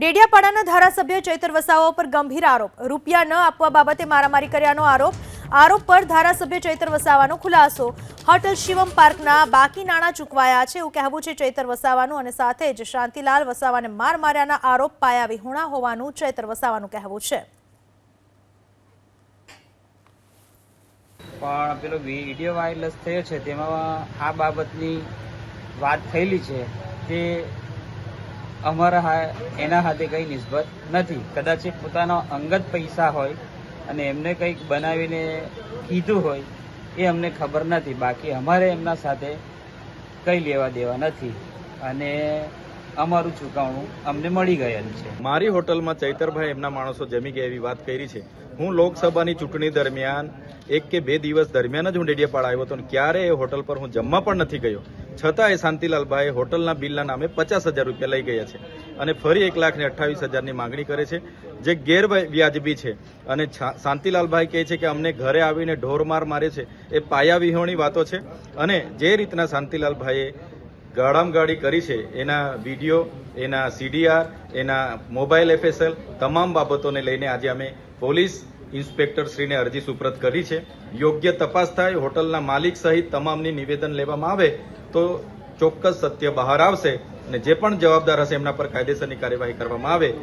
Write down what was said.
ડેડિયાપાડાના ધારાસભ્ય ચૈતર વસાવા પર ગંભીર આરોપ. રૂપિયા ન આપવા બાબતે મારામારી કર્યાનો આરોપ. આરોપ પર ધારાસભ્ય ચૈતર વસાવાનો ખુલાસો. હોટલ શિવમ પાર્કના બાકી નાણાં ચૂકવાયા છે એવું કહેવું છે ચૈતર વસાવાનું અને સાથે જ શાંતિલાલ વસાવાને માર માર્યાના આરોપ પાયા વિહોણા હોવાનું ચૈતર વસાવાનું કહેવું છે. પણ પેલો વીડિયો વાયરલેસ થયો છે, તેમાં આ બાબતની વાત થયેલી છે તે અમારા એના હાથે કંઈ નિસ્બત નથી. કદાચ પોતાના અંગત પૈસા હોય અને એમને કંઈક બનાવીને કીધું હોય, એ અમને ખબર નથી. બાકી અમારે એમના સાથે કંઈ લેવા દેવા નથી. અને અમારું ચૂકવણું અમને મળી ગયેલ છે. મારી હોટલમાં ચૈતરભાઈ એમના માણસો જમી ગયા એવી વાત કરી છે. હું લોકસભાની ચૂંટણી દરમિયાન એક કે બે દિવસ દરમિયાન જ હું ડેડિયાપાડા આવ્યો હતો અને ક્યારે એ હોટલ પર હું જમવા પણ નથી ગયો. છતાં એ શાંતિલાલભાઈ હોટલના બિલના નામે પચાસ હજાર રૂપિયા લઈ ગયા છે અને ફરી એક લાખ ને અઠ્ઠાવીસ હજારની માંગણી કરે છે. જે ગેરવ્યાજબી છે. અને શાંતિલાલભાઈ કહે છે કે અમને ઘરે આવીને ઢોરમાર મારે છે. એ પાયાવિહોણી વાતો છે. અને જે રીતના શાંતિલાલભાઈએ ગાળામગાળી કરી છે, એના વીડિયો, એના સીડીઆર, એના મોબાઈલ એફએસએલ તમામ બાબતોને લઈને આજે અમે પોલીસ ઇન્સ્પેક્ટર શ્રીને અરજી સુપ્રત કરી છે. યોગ્ય તપાસ થાય, હોટલના માલિક સહિત તમામની નિવેદન લેવામાં આવે તો ચોક્કસ સત્ય બહાર આવશે અને જે પણ જવાબદાર હશે એમના પર કાયદેસરની કાર્યવાહી કરવામાં આવે